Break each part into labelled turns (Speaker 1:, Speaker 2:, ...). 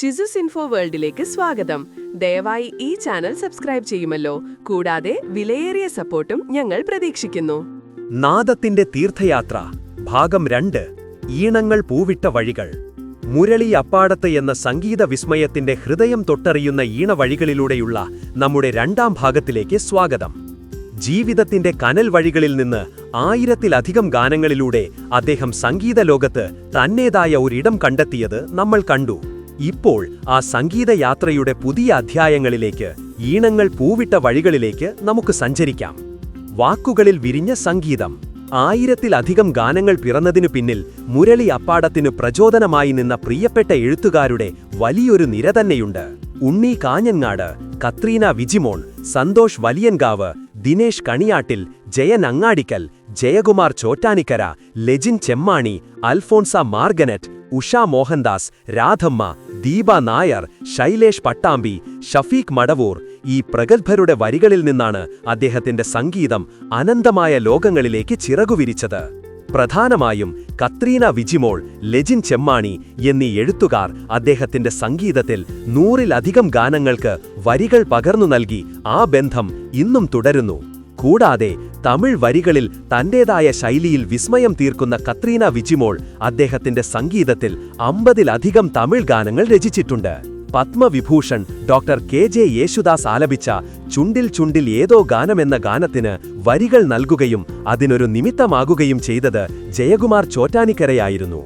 Speaker 1: ഷിസുസ് info വേൾഡിലേക്ക് സ്വാഗതം. ദയവായി ഈ ചാനൽ സബ്സ്ക്രൈബ് ചെയ്യുമല്ലോ. കൂടാതെ വിലയേറിയ സപ്പോർട്ടും ഞങ്ങൾ പ്രതീക്ഷിക്കുന്നു.
Speaker 2: നാദത്തിന്റെ തീർത്ഥയാത്ര ഭാഗം രണ്ട് ഈണങ്ങൾ പൂവിട്ട വഴികൾ. മുരളി അപ്പാടത്ത് എന്ന സംഗീത വിസ്മയത്തിന്റെ ഹൃദയം തൊട്ടറിയുന്ന ഈണവഴികളിലൂടെയുള്ള നമ്മുടെ രണ്ടാം ഭാഗത്തിലേക്ക് സ്വാഗതം. ജീവിതത്തിന്റെ കനൽ വഴികളിൽ നിന്ന് ആയിരത്തിലധികം ഗാനങ്ങളിലൂടെ അദ്ദേഹം സംഗീത ലോകത്ത് തന്നേതായ ഒരിടം കണ്ടെത്തിയത് നമ്മൾ കണ്ടു. ഇപ്പോൾ ആ സംഗീതയാത്രയുടെ പുതിയ അധ്യായങ്ങളിലേക്ക് ഈണങ്ങൾ പൂവിട്ട വഴികളിലേക്ക് നമുക്ക് സഞ്ചരിക്കാം. വാക്കുകളിൽ വിരിഞ്ഞ സംഗീതം. ആയിരത്തിലധികം ഗാനങ്ങൾ പിറന്നതിനു പിന്നിൽ മുരളി അപ്പാടത്തിനു പ്രചോദനമായി നിന്ന പ്രിയപ്പെട്ട എഴുത്തുകാരുടെ വലിയൊരു നിര തന്നെയുണ്ട്. ഉണ്ണി കാഞ്ഞങ്ങാട് കത്രീന വിജിമോൾ സന്തോഷ് വലിയൻകാവ് ദിനേശ് കണിയാട്ടിൽ ജയൻ അങ്ങാടിക്കൽ ജയകുമാർ ചോറ്റാനിക്കര ലെജിൻ ചെമ്മാണി അൽഫോൺസ മാർഗനറ്റ് ഉഷ മോഹൻദാസ് രാധമ്മ ദീപ നായർ ശൈലേഷ് പട്ടാമ്പി ഷഫീഖ് മടവൂർ ഈ പ്രഗത്ഭരുടെ വരികളിൽ നിന്നാണ് അദ്ദേഹത്തിന്റെ സംഗീതം അനന്തമായ ലോകങ്ങളിലേക്ക് ചിറകുവിരിച്ചത് പ്രധാനമായും കത്രീന വിജിമോൾ ലെജിൻ ചെമ്മാണി എന്നീ എഴുത്തുകാർ അദ്ദേഹത്തിന്റെ സംഗീതത്തിൽ നൂറിലധികം ഗാനങ്ങൾക്ക് വരികൾ പകർന്നു നൽകി ആ ബന്ധം ഇന്നും തുടരുന്നു. കൂടാതെ തമിഴ് വരികളിൽ തന്റേതായ ശൈലിയിൽ വിസ്മയം തീർക്കുന്ന കത്രീന വിജിമോൾ അദ്ദേഹത്തിന്റെ സംഗീതത്തിൽ അമ്പതിലധികം തമിഴ് ഗാനങ്ങൾ രചിച്ചിട്ടുണ്ട്. Padma Vibhushan doctor K J Yesudas ആലപിച്ച ചുണ്ടിൽ ചുണ്ടിൽ ഏതോ ഗാനമെന്ന ഗാനത്തിന് വരികൾ നൽകുകയും അതിനൊരു നിമിത്തമാകുകയും ചെയ്തത് ജയകുമാർ ചോറ്റാനിക്കരയായിരുന്നു.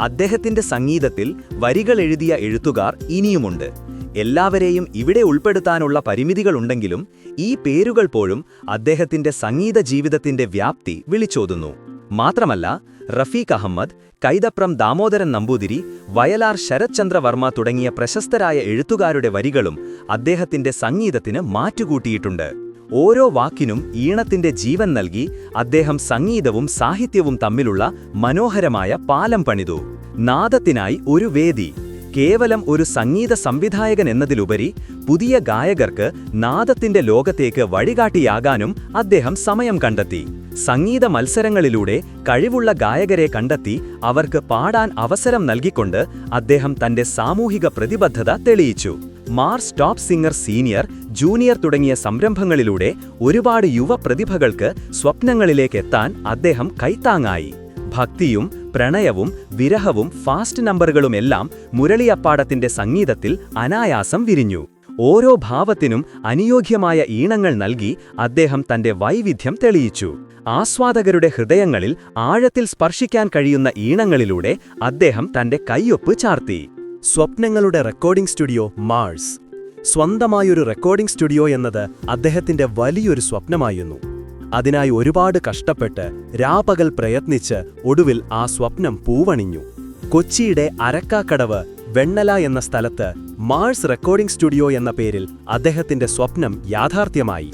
Speaker 3: അദ്ദേഹത്തിന്റെ സംഗീതത്തിൽ വരികൾ എഴുതിയ എഴുത്തുകാർ ഇനിയുമുണ്ട്. എല്ലാവരെയും ഇവിടെ ഉൾപ്പെടുത്താനുള്ള പരിമിതികളുണ്ടെങ്കിലും ഈ പേരുകൾ പോലും അദ്ദേഹത്തിന്റെ സംഗീത ജീവിതത്തിന്റെ വ്യാപ്തി വിളിച്ചോതുന്നു. മാത്രമല്ല റഫീഖ് അഹമ്മദ് കൈതപ്രം ദാമോദരൻ നമ്പൂതിരി വയലാർ ശരത്ചന്ദ്രവർമ്മ തുടങ്ങിയ പ്രശസ്തരായ എഴുത്തുകാരുടെ വരികളും അദ്ദേഹത്തിന്റെ സംഗീതത്തിന് മാറ്റുകൂട്ടിയിട്ടുണ്ട്. ഓരോ വാക്കിനും ഈണത്തിന്റെ ജീവൻ നൽകി അദ്ദേഹം സംഗീതവും സാഹിത്യവും തമ്മിലുള്ള മനോഹരമായ പാലം പണിതു. നാദത്തിനായി ഒരു വേദി. കേവലം ഒരു സംഗീത സംവിധായകൻ എന്നതിലുപരി പുതിയ ഗായകർക്ക് നാദത്തിന്റെ ലോകത്തേക്ക് വഴികാട്ടിയാകാനും അദ്ദേഹം സമയം കണ്ടെത്തി. സംഗീത മത്സരങ്ങളിലൂടെ കഴിവുള്ള ഗായകരെ കണ്ടെത്തി അവർക്ക് പാടാൻ അവസരം നൽകിക്കൊണ്ട് അദ്ദേഹം തന്റെ സാമൂഹിക പ്രതിബദ്ധത തെളിയിച്ചു. Mars top singer senior junior തുടങ്ങിയ സംരംഭങ്ങളിലൂടെ ഒരുപാട് യുവ പ്രതിഭകൾക്ക് സ്വപ്നങ്ങളിലേക്കെത്താൻ അദ്ദേഹം കൈത്താങ്ങായി. ഭക്തിയും പ്രണയവും വിരഹവും ഫാസ്റ്റ് നമ്പറുകളുമെല്ലാം മുരളിയപ്പാടത്തിന്റെ സംഗീതത്തിൽ അനായാസം വിരിഞ്ഞു. ഓരോ ഭാവത്തിനും അനുയോഗ്യമായ ഈണങ്ങൾ നൽകി അദ്ദേഹം തന്റെ വൈവിധ്യം തെളിയിച്ചു. ആസ്വാദകരുടെ ഹൃദയങ്ങളിൽ ആഴത്തിൽ സ്പർശിക്കാൻ കഴിയുന്ന ഈണങ്ങളിലൂടെ അദ്ദേഹം തന്റെ കയ്യൊപ്പ് ചാർത്തി.
Speaker 2: സ്വപ്നങ്ങളുടെ റെക്കോർഡിംഗ് സ്റ്റുഡിയോ മാഴ്സ്. സ്വന്തമായൊരു റെക്കോർഡിംഗ് സ്റ്റുഡിയോ എന്നത് അദ്ദേഹത്തിന്റെ വലിയൊരു സ്വപ്നമായിരുന്നു. അതിനായി ഒരുപാട് കഷ്ടപ്പെട്ട് രാപകൽ പ്രയത്നിച്ച് ഒടുവിൽ ആ സ്വപ്നം പൂവണിഞ്ഞു. കൊച്ചിയുടെ അരക്കാക്കടവ് വെണ്ണല എന്ന സ്ഥലത്ത് മാഴ്സ് റെക്കോർഡിംഗ് സ്റ്റുഡിയോ എന്ന പേരിൽ അദ്ദേഹത്തിന്റെ സ്വപ്നം യാഥാർത്ഥ്യമായി.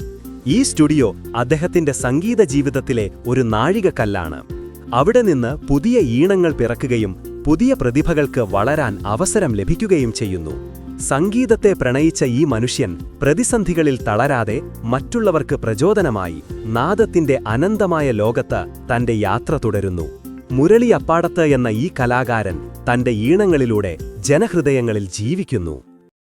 Speaker 2: ഈ സ്റ്റുഡിയോ അദ്ദേഹത്തിന്റെ സംഗീത ജീവിതത്തിലെ ഒരു നാഴികക്കല്ലാണ്. അവിടെ നിന്ന് പുതിയ ഈണങ്ങൾ പിറക്കുകയും പുതിയ പ്രതിഭകൾക്ക് വളരാൻ അവസരം ലഭിക്കുകയും ചെയ്യുന്നു. സംഗീതത്തെ പ്രണയിച്ച ഈ മനുഷ്യൻ പ്രതിസന്ധികളിൽ തളരാതെ മറ്റുള്ളവർക്ക് പ്രചോദനമായി നാദത്തിന്റെ അനന്തമായ ലോകത്ത് തന്റെ യാത്ര തുടരുന്നു. മുരളി അപ്പാടത്ത് എന്ന ഈ കലാകാരൻ തന്റെ ഈണങ്ങളിലൂടെ ജനഹൃദയങ്ങളിൽ ജീവിക്കുന്നു.